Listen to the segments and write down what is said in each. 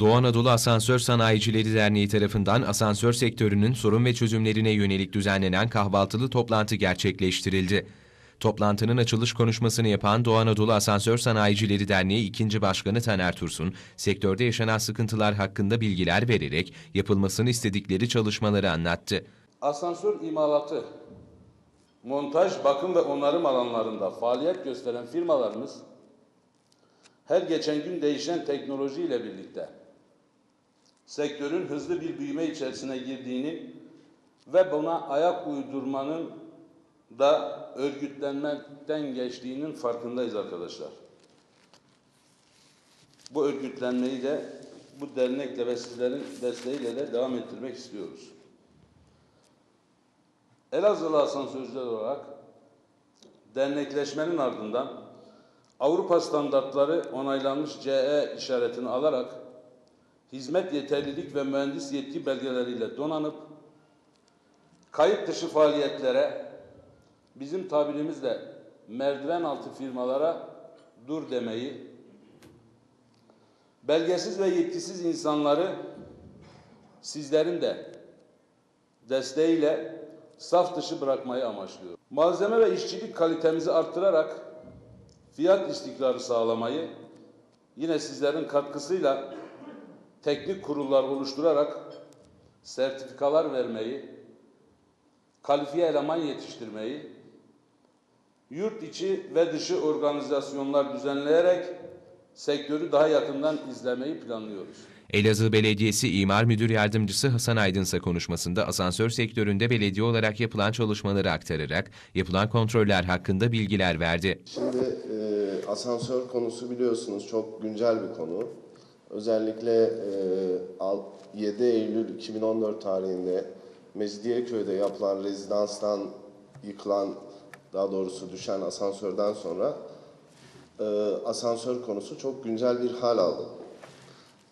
Doğu Anadolu Asansör Sanayicileri Derneği tarafından asansör sektörünün sorun ve çözümlerine yönelik düzenlenen kahvaltılı toplantı gerçekleştirildi. Toplantının açılış konuşmasını yapan Doğu Anadolu Asansör Sanayicileri Derneği 2. Başkanı Taner Tursun, sektörde yaşanan sıkıntılar hakkında bilgiler vererek yapılmasını istedikleri çalışmaları anlattı. Asansör imalatı, montaj, bakım ve onarım alanlarında faaliyet gösteren firmalarımız her geçen gün değişen teknolojiyle birlikte sektörün hızlı bir büyüme içerisine girdiğini ve buna ayak uydurmanın da örgütlenmekten geçtiğinin farkındayız arkadaşlar. Bu örgütlenmeyi de bu dernekle ve sizlerin desteğiyle de devam ettirmek istiyoruz. Elazığlı asansörcüler olarak dernekleşmenin ardından Avrupa standartları onaylanmış CE işaretini alarak hizmet yeterlilik ve mühendis yetki belgeleriyle donanıp kayıt dışı faaliyetlere bizim tabirimizle merdiven altı firmalara dur demeyi, belgesiz ve yetkisiz insanları sizlerin de desteğiyle saf dışı bırakmayı amaçlıyor. Malzeme ve işçilik kalitemizi arttırarak fiyat istikrarı sağlamayı, yine sizlerin katkısıyla teknik kurullar oluşturarak sertifikalar vermeyi, kalifiye eleman yetiştirmeyi, yurt içi ve dışı organizasyonlar düzenleyerek sektörü daha yakından izlemeyi planlıyoruz. Elazığ Belediyesi İmar Müdür Yardımcısı Hasan Aydınsa konuşmasında asansör sektöründe belediye olarak yapılan çalışmaları aktararak yapılan kontroller hakkında bilgiler verdi. Şimdi e, asansör konusu biliyorsunuz çok güncel bir konu. Özellikle e, al- 7 Eylül 2014 tarihinde Mecidiyeköy'de yapılan rezidanstan yıkılan, daha doğrusu düşen asansörden sonra e, asansör konusu çok güncel bir hal aldı.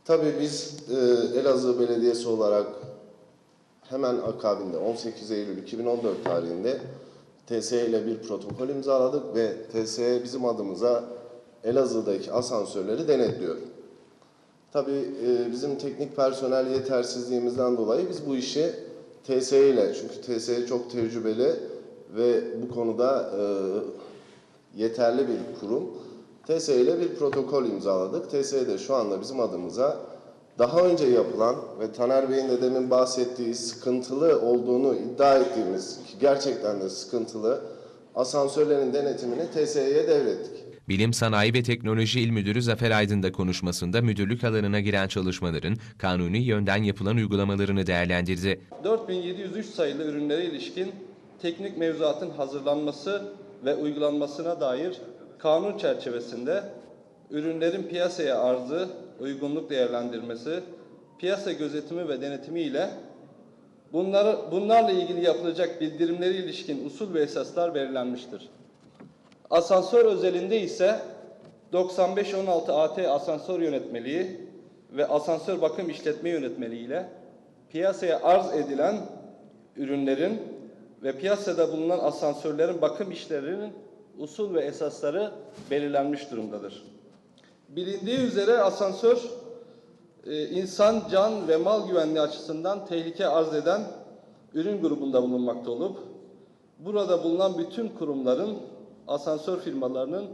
Tabii biz e, Elazığ Belediyesi olarak hemen akabinde 18 Eylül 2014 tarihinde TSE ile bir protokol imzaladık ve TSE bizim adımıza Elazığ'daki asansörleri denetliyor. Tabii e, bizim teknik personel yetersizliğimizden dolayı biz bu işi TSE ile çünkü TSE çok tecrübeli ve bu konuda e, yeterli bir kurum. TSE ile bir protokol imzaladık. TSE de şu anda bizim adımıza daha önce yapılan ve Taner Bey'in de demin bahsettiği sıkıntılı olduğunu iddia ettiğimiz ki gerçekten de sıkıntılı asansörlerin denetimini TSE'ye devrettik. Bilim, Sanayi ve Teknoloji İl Müdürü Zafer Aydın da konuşmasında müdürlük alanına giren çalışmaların kanuni yönden yapılan uygulamalarını değerlendirdi. 4703 sayılı ürünlere ilişkin teknik mevzuatın hazırlanması ve uygulanmasına dair kanun çerçevesinde ürünlerin piyasaya arzı, uygunluk değerlendirmesi, piyasa gözetimi ve denetimi ile bunları, bunlarla ilgili yapılacak bildirimleri ilişkin usul ve esaslar belirlenmiştir. Asansör özelinde ise 9516 AT asansör yönetmeliği ve asansör bakım işletme yönetmeliği ile piyasaya arz edilen ürünlerin ve piyasada bulunan asansörlerin bakım işlerinin usul ve esasları belirlenmiş durumdadır. Bilindiği üzere asansör e, insan, can ve mal güvenliği açısından tehlike arz eden ürün grubunda bulunmakta olup burada bulunan bütün kurumların, asansör firmalarının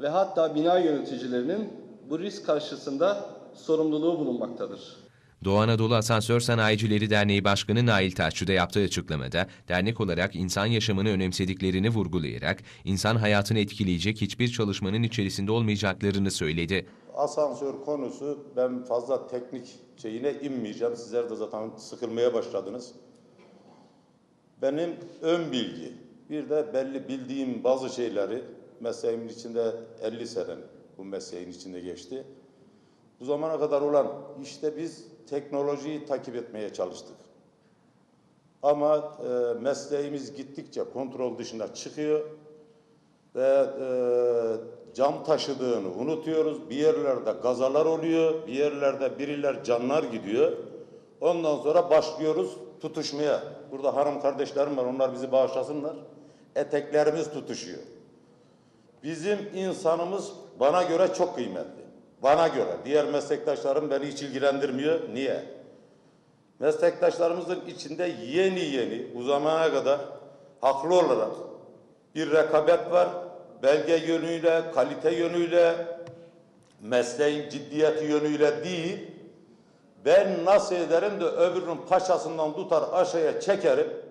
ve hatta bina yöneticilerinin bu risk karşısında sorumluluğu bulunmaktadır. Doğu Anadolu Asansör Sanayicileri Derneği Başkanı Nail Taşçı da yaptığı açıklamada dernek olarak insan yaşamını önemsediklerini vurgulayarak insan hayatını etkileyecek hiçbir çalışmanın içerisinde olmayacaklarını söyledi. Asansör konusu ben fazla teknik şeyine inmeyeceğim. Sizler de zaten sıkılmaya başladınız. Benim ön bilgi, bir de belli bildiğim bazı şeyleri mesleğimin içinde 50 sene bu mesleğin içinde geçti. Bu zamana kadar olan işte biz teknolojiyi takip etmeye çalıştık. Ama e, mesleğimiz gittikçe kontrol dışına çıkıyor ve e, cam taşıdığını unutuyoruz. Bir yerlerde gazalar oluyor, bir yerlerde biriler canlar gidiyor. Ondan sonra başlıyoruz tutuşmaya. Burada hanım kardeşlerim var, onlar bizi bağışlasınlar. Eteklerimiz tutuşuyor. Bizim insanımız bana göre çok kıymetli. Bana göre. Diğer meslektaşlarım beni hiç ilgilendirmiyor. Niye? Meslektaşlarımızın içinde yeni yeni bu zamana kadar haklı olarak bir rekabet var. Belge yönüyle, kalite yönüyle, mesleğin ciddiyeti yönüyle değil. Ben nasıl ederim de öbürünün paçasından tutar aşağıya çekerim.